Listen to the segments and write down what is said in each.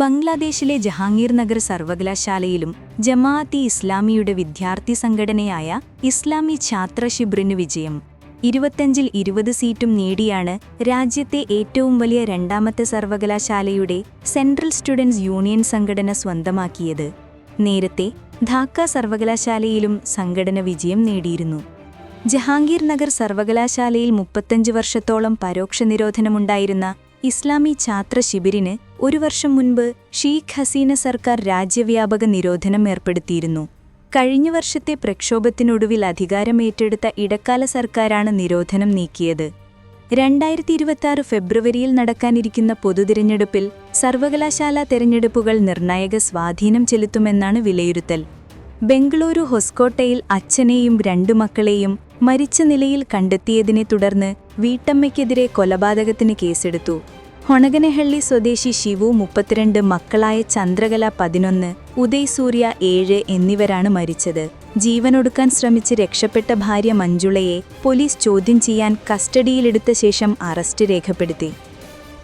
ബംഗ്ലാദേശിലെ ജഹാംഗീർ നഗർ സർവകലാശാലയിലും ജമാഅത്തി ഇസ്ലാമിയുടെ വിദ്യാർത്ഥി സംഘടനയായ ഇസ്ലാമി ഛാത്ര ശിബ്രിന് വിജയം. ഇരുപത്തഞ്ചിൽ ഇരുപത് സീറ്റും നേടിയാണ് രാജ്യത്തെ ഏറ്റവും വലിയ രണ്ടാമത്തെ സർവകലാശാലയുടെ സെൻട്രൽ സ്റ്റുഡൻസ് യൂണിയൻ സംഘടന സ്വന്തമാക്കിയത്. നേരത്തെ ധാക്ക സർവകലാശാലയിലും സംഘടന വിജയം നേടിയിരുന്നു. ജഹാംഗീർ നഗർ സർവകലാശാലയിൽ മുപ്പത്തഞ്ച് വർഷത്തോളം പരോക്ഷ നിരോധനമുണ്ടായിരുന്ന ഇസ്ലാമി ഛാത്ര ശിബിരിന് ഒരു വർഷം മുൻപ് ഷീഖ് ഹസീന സർക്കാർ രാജ്യവ്യാപക നിരോധനം ഏർപ്പെടുത്തിയിരുന്നു. കഴിഞ്ഞ വർഷത്തെ പ്രക്ഷോഭത്തിനൊടുവിൽ അധികാരമേറ്റെടുത്ത ഇടക്കാല സർക്കാരാണ് നിരോധനം നീക്കിയത്. രണ്ടായിരത്തി ഇരുപത്തിയാറ് ഫെബ്രുവരിയിൽ നടക്കാനിരിക്കുന്ന പൊതുതിരഞ്ഞെടുപ്പിൽ സർവകലാശാല തെരഞ്ഞെടുപ്പുകൾ നിർണായക സ്വാധീനം ചെലുത്തുമെന്നാണ് വിലയിരുത്തൽ. ബംഗളൂരു ഹൊസ്കോട്ടയിൽ അച്ഛനെയും രണ്ടു മക്കളെയും മരിച്ച നിലയിൽ കണ്ടെത്തിയതിനെ തുടർന്ന് വീട്ടമ്മയ്ക്കെതിരെ കൊലപാതകത്തിന് കേസെടുത്തു. ഹൊണഗനഹള്ളി സ്വദേശി ശിവു മുപ്പത്തിരണ്ട് മക്കളായ ചന്ദ്രകല പതിനൊന്ന് ഉദയ് സൂര്യ ഏഴ് എന്നിവരാണ് മരിച്ചത്. ജീവനൊടുക്കാൻ ശ്രമിച്ച് രക്ഷപ്പെട്ട ഭാര്യ മഞ്ജുളയെ പോലീസ് ചോദ്യം ചെയ്യാൻ കസ്റ്റഡിയിലെടുത്ത ശേഷം അറസ്റ്റ് രേഖപ്പെടുത്തി.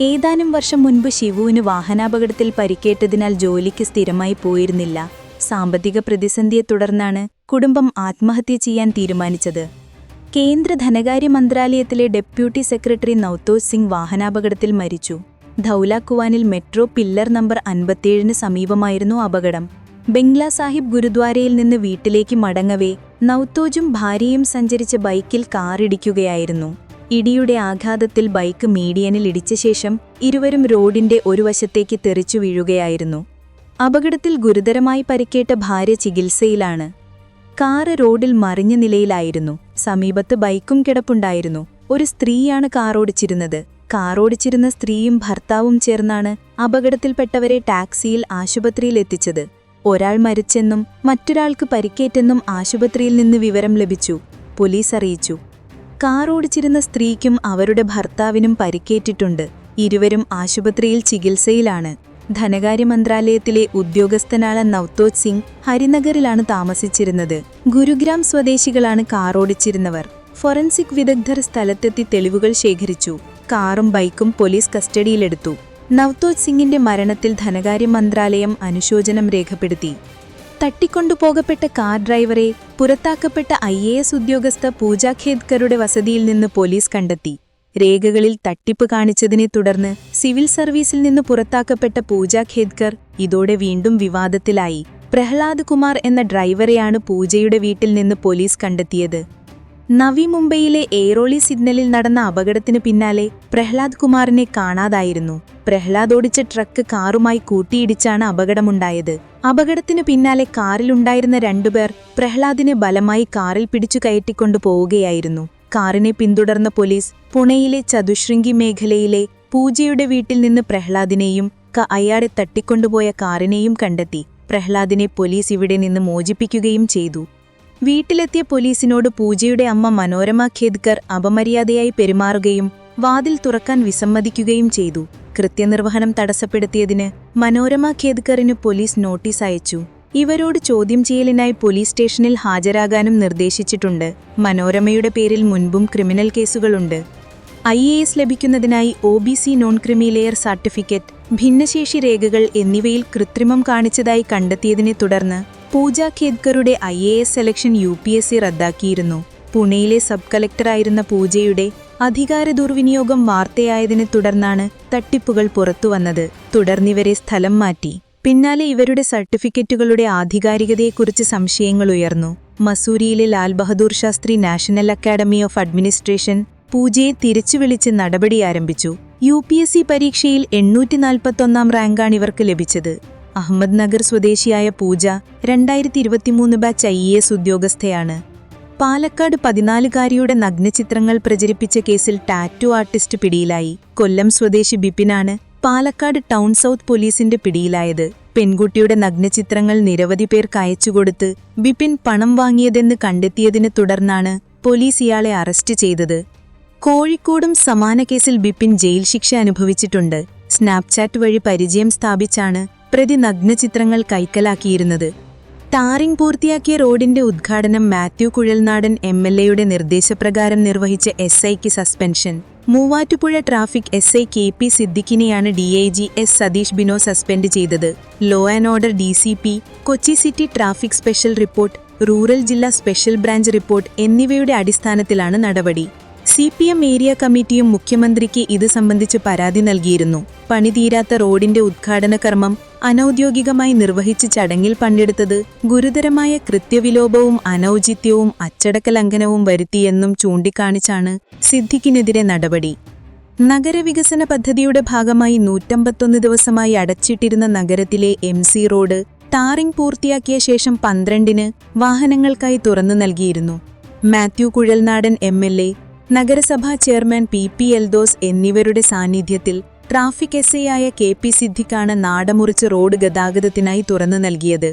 ഏതാനും വർഷം മുൻപ് ശിവുവിന് വാഹനാപകടത്തിൽ പരിക്കേറ്റതിനാൽ ജോലിക്ക് സ്ഥിരമായി പോയിരുന്നില്ല. സാമ്പത്തിക പ്രതിസന്ധിയെ തുടർന്നാണ് കുടുംബം ആത്മഹത്യ ചെയ്യാൻ തീരുമാനിച്ചത്. കേന്ദ്ര ധനകാര്യ മന്ത്രാലയത്തിലെ ഡെപ്യൂട്ടി സെക്രട്ടറി നൌത്തോജ് സിംഗ് വാഹനാപകടത്തിൽ മരിച്ചു. ധൌലാക്കുവാനിൽ മെട്രോ പില്ലർ നമ്പർ അൻപത്തിയേഴിന് സമീപമായിരുന്നു അപകടം. ബംഗ്ലാ സാഹിബ് ഗുരുദ്വാരയിൽ നിന്ന് വീട്ടിലേക്ക് മടങ്ങവേ നൌത്തോജും ഭാര്യയും സഞ്ചരിച്ച ബൈക്കിൽ കാറിടിക്കുകയായിരുന്നു. ഇടിയുടെ ആഘാതത്തിൽ ബൈക്ക് മീഡിയനിൽ ഇടിച്ച ശേഷം ഇരുവരും റോഡിന്റെ ഒരു വശത്തേക്ക് തെറിച്ചു വീഴുകയായിരുന്നു. അപകടത്തിൽ ഗുരുതരമായി പരിക്കേറ്റ ഭാര്യ ചികിത്സയിലാണ്. കാറ് റോഡിൽ മറിഞ്ഞ നിലയിലായിരുന്നു. സമീപത്ത് ബൈക്കും കിടപ്പുണ്ടായിരുന്നു. ഒരു സ്ത്രീയാണ് കാറോടിച്ചിരുന്നത്. കാറോടിച്ചിരുന്ന സ്ത്രീയും ഭർത്താവും ചേർന്നാണ് അപകടത്തിൽപ്പെട്ടവരെ ടാക്സിയിൽ ആശുപത്രിയിൽ എത്തിച്ചത്. ഒരാൾ മരിച്ചെന്നും മറ്റൊരാൾക്ക് പരിക്കേറ്റെന്നും ആശുപത്രിയിൽ നിന്ന് വിവരം ലഭിച്ചു. പോലീസ് അറിയിച്ചു. കാറോടിച്ചിരുന്ന സ്ത്രീക്കും അവരുടെ ഭർത്താവിനും പരിക്കേറ്റിട്ടുണ്ട്. ഇരുവരും ആശുപത്രിയിൽ ചികിത്സയിലാണ്. ധനകാര്യ മന്ത്രാലയത്തിലെ ഉദ്യോഗസ്ഥനായ നവ്തോജ് സിംഗ് ഹരിനഗറിലാണ് താമസിച്ചിരുന്നത്. ഗുരുഗ്രാം സ്വദേശികളാണ് കാറോടിച്ചിരുന്നവർ. ഫോറൻസിക് വിദഗ്ധർ സ്ഥലത്തെത്തി തെളിവുകൾ ശേഖരിച്ചു. കാറും ബൈക്കും പോലീസ് കസ്റ്റഡിയിലെടുത്തു. നവ്തോജ് സിംഗിന്റെ മരണത്തിൽ ധനകാര്യ മന്ത്രാലയം അനുശോചനം രേഖപ്പെടുത്തി. തട്ടിക്കൊണ്ടുപോകപ്പെട്ട കാർ ഡ്രൈവറെ പുറത്താക്കപ്പെട്ട ഐ എ എസ് ഉദ്യോഗസ്ഥ പൂജ ഖേദ്കറുടെ വസതിയിൽ നിന്ന് പോലീസ് കണ്ടെത്തി. രേഖകളിൽ തട്ടിപ്പ് കാണിച്ചതിനെ തുടർന്ന് സിവിൽ സർവീസിൽ നിന്ന് പുറത്താക്കപ്പെട്ട പൂജ ഖേദ്കർ ഇതോടെ വീണ്ടും വിവാദത്തിലായി. പ്രഹ്ലാദ് കുമാർ എന്ന ഡ്രൈവറെയാണ് പൂജയുടെ വീട്ടിൽ നിന്ന് പോലീസ് കണ്ടെത്തിയത്. നവി മുംബൈയിലെ എയ്റോളി സിഗ്നലിൽ നടന്ന അപകടത്തിന് പിന്നാലെ പ്രഹ്ലാദ് കുമാറിനെ കാണാതായിരുന്നു. പ്രഹ്ലാദ് ഓടിച്ച ട്രക്ക് കാറുമായി കൂട്ടിയിടിച്ചാണ് അപകടമുണ്ടായത്. അപകടത്തിനു പിന്നാലെ കാറിലുണ്ടായിരുന്ന രണ്ടുപേർ പ്രഹ്ലാദിനെ ബലമായി കാറിൽ പിടിച്ചു കയറ്റിക്കൊണ്ടു പോവുകയായിരുന്നു. കാറിനെ പിന്തുടർന്ന പോലീസ് പുണെയിലെ ചതുശൃംഗി മേഖലയിലെ പൂജയുടെ വീട്ടിൽ നിന്ന് പ്രഹ്ലാദിനെയും ക അയാളെ തട്ടിക്കൊണ്ടുപോയ കാറിനെയും കണ്ടെത്തി. പ്രഹ്ലാദിനെ പോലീസ് ഇവിടെ നിന്ന് മോചിപ്പിക്കുകയും ചെയ്തു. വീട്ടിലെത്തിയ പോലീസിനോട് പൂജയുടെ അമ്മ മനോരമ ഖേദ്കർ അപമര്യാദയായി പെരുമാറുകയും വാതിൽ തുറക്കാൻ വിസമ്മതിക്കുകയും ചെയ്തു. കൃത്യനിർവഹണം തടസ്സപ്പെടുത്തിയതിന് മനോരമ ഖേദ്കറിന് പോലീസ് നോട്ടീസ് അയച്ചു. ഇവരോട് ചോദ്യം ചെയ്യലിനായി പോലീസ് സ്റ്റേഷനിൽ ഹാജരാകാനും നിർദ്ദേശിച്ചിട്ടുണ്ട്. മനോരമയുടെ പേരിൽ മുൻപും ക്രിമിനൽ കേസുകളുണ്ട്. ഐ എ എസ് ലഭിക്കുന്നതിനായി O B C non creamy layer certificate ഭിന്നശേഷി രേഖകൾ എന്നിവയിൽ കൃത്രിമം കാണിച്ചതായി കണ്ടെത്തിയതിനെ തുടർന്ന് Pooja ഖേദ്കറുടെ I A S selection U P S C റദ്ദാക്കിയിരുന്നു. പുണെയിലെ സബ് കളക്ടറായിരുന്ന പൂജയുടെ അധികാര ദുർവിനിയോഗം വാർത്തയായതിനെ തുടർന്നാണ് തട്ടിപ്പുകൾ പുറത്തുവന്നത്. തുടർന്നിവരെ സ്ഥലം മാറ്റി. പിന്നാലെ ഇവരുടെ സർട്ടിഫിക്കറ്റുകളുടെ ആധികാരികതയെക്കുറിച്ച് സംശയങ്ങൾ ഉയർന്നു. മസൂരിയിലെ Lal Bahadur Shastri national academy of administration പൂജയെ തിരിച്ചു വിളിച്ച് നടപടി ആരംഭിച്ചു. യു പി എസ് സി പരീക്ഷയിൽ എണ്ണൂറ്റി നാൽപ്പത്തൊന്നാം റാങ്കാണ് ഇവർക്ക് ലഭിച്ചത്. അഹമ്മദ് നഗർ സ്വദേശിയായ പൂജ രണ്ടായിരത്തി ഇരുപത്തിമൂന്ന് ബാച്ച് ഐ എസ് ഉദ്യോഗസ്ഥയാണ്. പാലക്കാട് പതിനാലുകാരിയുടെ നഗ്നചിത്രങ്ങൾ പ്രചരിപ്പിച്ച കേസിൽ ടാറ്റു ആർട്ടിസ്റ്റ് പിടിയിലായി. കൊല്ലം സ്വദേശി ബിപിനാണ് പാലക്കാട് ടൗൺ സൗത്ത് പോലീസിന്റെ പിടിയിലായത്. പെൺകുട്ടിയുടെ നഗ്നചിത്രങ്ങൾ നിരവധി പേർ അയച്ചുകൊടുത്ത് ബിപിൻ പണം വാങ്ങിയതെന്ന് കണ്ടെത്തിയതിനെ തുടർന്നാണ് പോലീസ് ഇയാളെ അറസ്റ്റ് ചെയ്തത്. കോഴിക്കോടും സമാന കേസിൽ ബിപിൻ ജയിൽ ശിക്ഷ അനുഭവിച്ചിട്ടുണ്ട്. സ്നാപ്ചാറ്റ് വഴി പരിചയം സ്ഥാപിച്ചാണ് പ്രതി നഗ്നചിത്രങ്ങൾ കൈക്കലാക്കിയിരുന്നത്. ടാറിംഗ് പൂർത്തിയാക്കിയ റോഡിന്റെ ഉദ്ഘാടനം മാത്യു കുഴൽനാടൻ എം എൽ എയുടെ നിർദ്ദേശപ്രകാരം നിർവഹിച്ച എസ് ഐക്ക് suspension. Muvattupuzha traffic S I K P സിദ്ദിഖിനെയാണ് D I G S Satheesh Bino suspend ചെയ്തത്. Law and order D C P Kochi city traffic special report rural ജില്ലാ സ്പെഷ്യൽ ബ്രാഞ്ച് റിപ്പോർട്ട് എന്നിവയുടെ അടിസ്ഥാനത്തിലാണ് നടപടി. C P M area കമ്മിറ്റിയും മുഖ്യമന്ത്രിക്ക് ഇത് സംബന്ധിച്ച് പരാതി നൽകിയിരുന്നു. പണിതീരാത്ത റോഡിന്റെ ഉദ്ഘാടന കർമ്മം അനൌദ്യോഗികമായി നിർവഹിച്ച ചടങ്ങിൽ പങ്കെടുത്തത് ഗുരുതരമായ കൃത്യവിലോപവും അനൌചിത്യവും അച്ചടക്ക ലംഘനവും വരുത്തിയെന്നും ചൂണ്ടിക്കാണിച്ചാണ് സിദ്ദിഖിനെതിരെ നടപടി. നഗരവികസന പദ്ധതിയുടെ ഭാഗമായി നൂറ്റമ്പത്തൊന്ന് ദിവസമായി അടച്ചിട്ടിരുന്ന നഗരത്തിലെ എം സി റോഡ് ടാറിംഗ് പൂർത്തിയാക്കിയ ശേഷം പന്ത്രണ്ടിന് വാഹനങ്ങൾക്കായി തുറന്നു നൽകിയിരുന്നു. Mathew Kuzhalnadan M L A നഗരസഭാ ചെയർമാൻ പി പി എൽദോസ് എന്നിവരുടെ സാന്നിധ്യത്തിൽ ട്രാഫിക് എസ് ഐയായ കെ പി സിദ്ദിഖാണ് നാടമുറിച്ച് റോഡ് ഗതാഗതത്തിനായി തുറന്നു നൽകിയത്.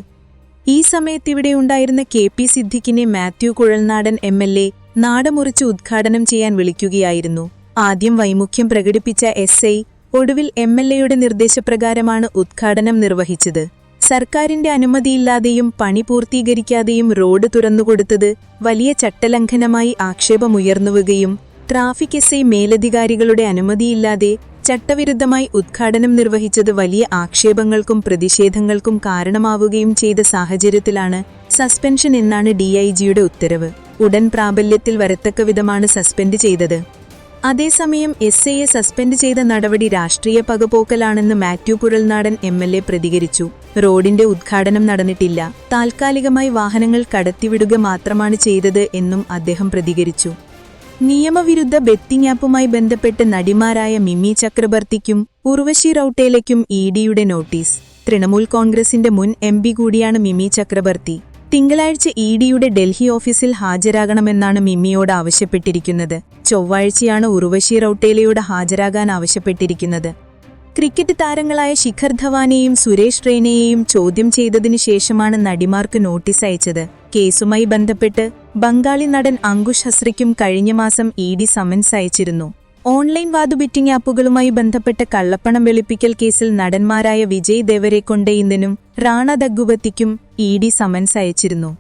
ഈ സമയത്തിവിടെയുണ്ടായിരുന്ന K P സിദ്ദിഖിനെ Mathew Kuzhalnadan M L A നാടമുറിച്ച് ഉദ്ഘാടനം ചെയ്യാൻ വിളിക്കുകയായിരുന്നു. ആദ്യം വൈമുഖ്യം പ്രകടിപ്പിച്ച എസ് ഐ ഒടുവിൽ എം എൽ എയുടെ നിർദ്ദേശപ്രകാരമാണ് ഉദ്ഘാടനം നിർവഹിച്ചത്. സർക്കാരിന്റെ അനുമതിയില്ലാതെയും പണി പൂർത്തീകരിക്കാതെയും റോഡ് തുറന്നുകൊടുത്തത് വലിയ ചട്ടലംഘനമായി ആക്ഷേപമുയർന്നുവുകയും ട്രാഫിക് എസ് ഐ മേലധികാരികളുടെ അനുമതിയില്ലാതെ ചട്ടവിരുദ്ധമായി ഉദ്ഘാടനം നിർവഹിച്ചത് വലിയ ആക്ഷേപങ്ങൾക്കും പ്രതിഷേധങ്ങൾക്കും കാരണമാവുകയും ചെയ്ത സാഹചര്യത്തിലാണ് സസ്പെൻഷൻ എന്നാണ് ഡിഐജിയുടെ ഉത്തരവ്. ഉടൻ പ്രാബല്യത്തിൽ വരത്തക്ക വിധമാണ് സസ്പെൻഡ് ചെയ്തത്. അതേസമയം എസ് ഐയെ സസ്പെൻഡ് ചെയ്ത നടപടി രാഷ്ട്രീയ പകപോക്കലാണെന്ന് Mathew Kuzhalnadan M L A പ്രതികരിച്ചു. റോഡിന്റെ ഉദ്ഘാടനം നടന്നിട്ടില്ല. താൽക്കാലികമായി വാഹനങ്ങൾ കടത്തിവിടുക മാത്രമാണ് ചെയ്തത് എന്നും അദ്ദേഹം പ്രതികരിച്ചു. നിയമവിരുദ്ധ ബെത്തിംഗ് ആപ്പുമായി ബന്ധപ്പെട്ട് നടിമാരായ മിമി ചക്രബർത്തിക്കും ഉർവശി റൌട്ടേലയ്ക്കും ഇ ഡിയുടെ നോട്ടീസ്. തൃണമൂൽ കോൺഗ്രസിന്റെ മുൻ എം കൂടിയാണ് മിമി ചക്രബർത്തി. തിങ്കളാഴ്ച ഇ ഡിയുടെ ഡൽഹി ഓഫീസിൽ ഹാജരാകണമെന്നാണ് മിമ്മിയോട് ആവശ്യപ്പെട്ടിരിക്കുന്നത്. ചൊവ്വാഴ്ചയാണ് ഉർവശി റൌട്ടേലയോട് ഹാജരാകാൻ ആവശ്യപ്പെട്ടിരിക്കുന്നത്. ക്രിക്കറ്റ് താരങ്ങളായ ശിഖർ ധവാനെയും സുരേഷ് റെയ്നയെയും ചോദ്യം ചെയ്തതിനു ശേഷമാണ് നടിമാർക്ക് നോട്ടീസ് അയച്ചത്. കേസുമായി ബന്ധപ്പെട്ട് ബംഗാളി നടൻ അങ്കുഷ് ഹസ്രയ്ക്കും കഴിഞ്ഞ മാസം ഇ ഡി സമൻസ് അയച്ചിരുന്നു. ഓൺലൈൻ വാതു ബിറ്റിംഗ് ആപ്പുകളുമായി ബന്ധപ്പെട്ട കള്ളപ്പണം വെളുപ്പിക്കൽ കേസിൽ നടന്മാരായ വിജയ് ദേവരെക്കൊണ്ടയിന്ദനും റാണ ദഗുപത്തിക്കും ഇ ഡി സമൻസ് അയച്ചിരുന്നു.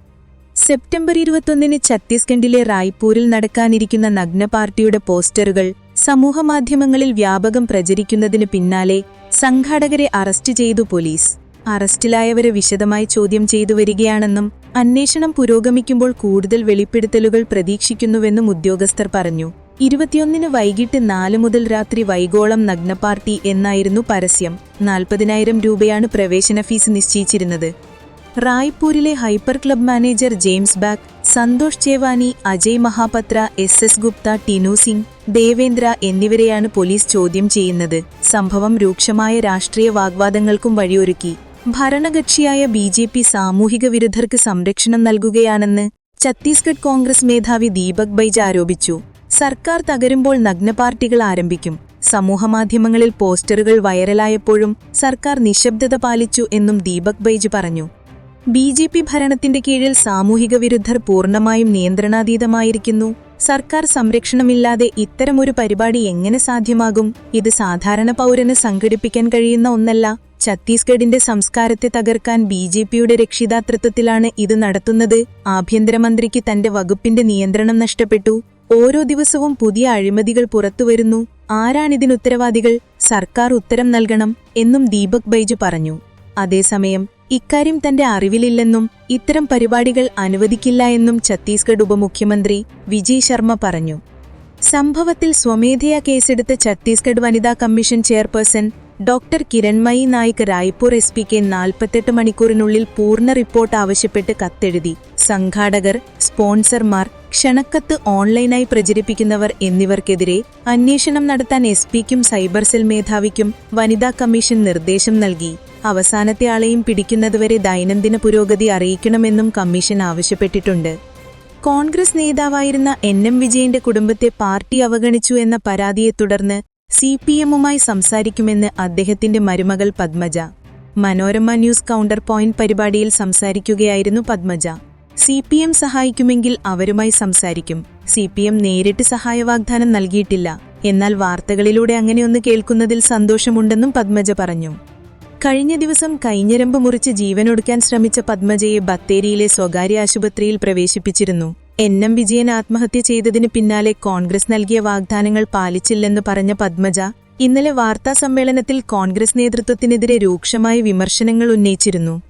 സെപ്റ്റംബർ ഇരുപത്തൊന്നിന് ഛത്തീസ്ഗഡിലെ റായ്പൂരിൽ നടക്കാനിരിക്കുന്ന നഗ്ന പാർട്ടിയുടെ പോസ്റ്ററുകൾ സമൂഹമാധ്യമങ്ങളിൽ വ്യാപകം പ്രചരിക്കുന്നതിന് പിന്നാലെ സംഘാടകരെ അറസ്റ്റ് ചെയ്തു പോലീസ്. അറസ്റ്റിലായവരെ വിശദമായി ചോദ്യം ചെയ്തു വരികയാണെന്നും അന്വേഷണം പുരോഗമിക്കുമ്പോൾ കൂടുതൽ വെളിപ്പെടുത്തലുകൾ പ്രതീക്ഷിക്കുന്നുവെന്നും ഉദ്യോഗസ്ഥർ പറഞ്ഞു. ഇരുപത്തിയൊന്നിന് വൈകിട്ട് നാല് മുതൽ രാത്രി വൈകോളം നഗ്ന പാർട്ടി എന്നായിരുന്നു പരസ്യം. നാൽപ്പതിനായിരം രൂപയാണ് പ്രവേശന ഫീസ് നിശ്ചയിച്ചിരുന്നത്. റായ്പൂരിലെ hyper club manager James Back Santosh Chevani Ajay Mahapatra S S Gupta Tinu Singh Devendra എന്നിവരെയാണ് പോലീസ് ചോദ്യം ചെയ്യുന്നത്. സംഭവം രൂക്ഷമായ രാഷ്ട്രീയ വാഗ്വാദങ്ങൾക്കും വഴിയൊരുക്കി. ഭരണകക്ഷിയായ ബി ജെ പി സാമൂഹിക വിരുദ്ധർക്ക് സംരക്ഷണം നൽകുകയാണെന്ന് ഛത്തീസ്ഗഡ് കോൺഗ്രസ് മേധാവി ദീപക് ബൈജ് ആരോപിച്ചു. സർക്കാർ തകരുമ്പോൾ നഗ്നപാർട്ടികൾ ആരംഭിക്കും. സമൂഹമാധ്യമങ്ങളിൽ പോസ്റ്ററുകൾ വൈറലായപ്പോഴും സർക്കാർ നിശബ്ദത പാലിച്ചു എന്നും ദീപക് ബൈജ് പറഞ്ഞു. ബി ജെ പി ഭരണത്തിന്റെ കീഴിൽ സാമൂഹിക വിരുദ്ധർ പൂർണമായും നിയന്ത്രണാതീതമായിരിക്കുന്നു. സർക്കാർ സംരക്ഷണമില്ലാതെ ഇത്തരമൊരു പരിപാടി എങ്ങനെ സാധ്യമാകും? ഇത് സാധാരണ പൗരന് സംഘടിപ്പിക്കാൻ കഴിയുന്ന ഒന്നല്ല. ഛത്തീസ്ഗഡിന്റെ സംസ്കാരത്തെ തകർക്കാൻ ബി ജെ പിയുടെ രക്ഷിതാതൃത്വത്തിലാണ് ഇത് നടത്തുന്നത്. ആഭ്യന്തരമന്ത്രിക്ക് തന്റെ വകുപ്പിന്റെ നിയന്ത്രണം നഷ്ടപ്പെട്ടു. ഓരോ ദിവസവും പുതിയ അഴിമതികൾ പുറത്തുവരുന്നു ആരാണിതിനുത്തരവാദികൾ സർക്കാർ ഉത്തരം നൽകണം എന്നും ദീപക് ബൈജു പറഞ്ഞു. അതേസമയം ഇക്കാര്യം തന്റെ അറിവിലില്ലെന്നും ഇത്തരം പരിപാടികൾ അനുവദിക്കില്ല എന്നും ഛത്തീസ്ഗഡ് ഉപമുഖ്യമന്ത്രി വിജയ് ശർമ്മ പറഞ്ഞു. സംഭവത്തിൽ സ്വമേധയാ കേസെടുത്ത ഛത്തീസ്ഗഡ് വനിതാ commission chairperson doctor Kiranmayi Nayak Raipur S പിക്ക് നാൽപ്പത്തെട്ട് മണിക്കൂറിനുള്ളിൽ പൂർണ റിപ്പോർട്ട് ആവശ്യപ്പെട്ട് കത്തെഴുതി. സംഘാടകർ സ്പോൺസർമാർ ക്ഷണക്കത്ത് ഓൺലൈനായി പ്രചരിപ്പിക്കുന്നവർ എന്നിവർക്കെതിരെ അന്വേഷണം നടത്താൻ എസ് പിക്കും സൈബർ സെൽ മേധാവിക്കും വനിതാ കമ്മീഷൻ നിർദ്ദേശം നൽകി. അവസാനത്തെ ആളെയും പിടിക്കുന്നതുവരെ ദൈനംദിന പുരോഗതി അറിയിക്കണമെന്നും കമ്മീഷൻ ആവശ്യപ്പെട്ടിട്ടുണ്ട്. കോൺഗ്രസ് നേതാവായിരുന്ന എൻ എം വിജയന്റെ കുടുംബത്തെ പാർട്ടി അവഗണിച്ചു എന്ന പരാതിയെ തുടർന്ന് സി പി എമ്മുമായി സംസാരിക്കുമെന്ന് അദ്ദേഹത്തിന്റെ മരുമകൾ Padmaja. Manorama news counter point പരിപാടിയിൽ സംസാരിക്കുകയായിരുന്നു പത്മജ. സി പി എം സഹായിക്കുമെങ്കിൽ അവരുമായി സംസാരിക്കും. സി പി എം നേരിട്ട് സഹായ വാഗ്ദാനം നൽകിയിട്ടില്ല. എന്നാൽ വാർത്തകളിലൂടെ അങ്ങനെയൊന്ന് കേൾക്കുന്നതിൽ സന്തോഷമുണ്ടെന്നും പത്മജ പറഞ്ഞു. കഴിഞ്ഞ ദിവസം കൈഞ്ഞരമ്പ് മുറിച്ച് ജീവനൊടുക്കാൻ ശ്രമിച്ച പത്മജയെ ബത്തേരിയിലെ സ്വകാര്യ ആശുപത്രിയിൽ പ്രവേശിപ്പിച്ചിരുന്നു. എൻ എം വിജയൻ ആത്മഹത്യ ചെയ്തതിന് പിന്നാലെ കോൺഗ്രസ് നൽകിയ വാഗ്ദാനങ്ങൾ പാലിച്ചില്ലെന്ന് പറഞ്ഞ പത്മജ ഇന്നലെ വാർത്താ സമ്മേളനത്തിൽ കോൺഗ്രസ് നേതൃത്വത്തിനെതിരെ രൂക്ഷമായ വിമർശനങ്ങൾ ഉന്നയിച്ചിരുന്നു.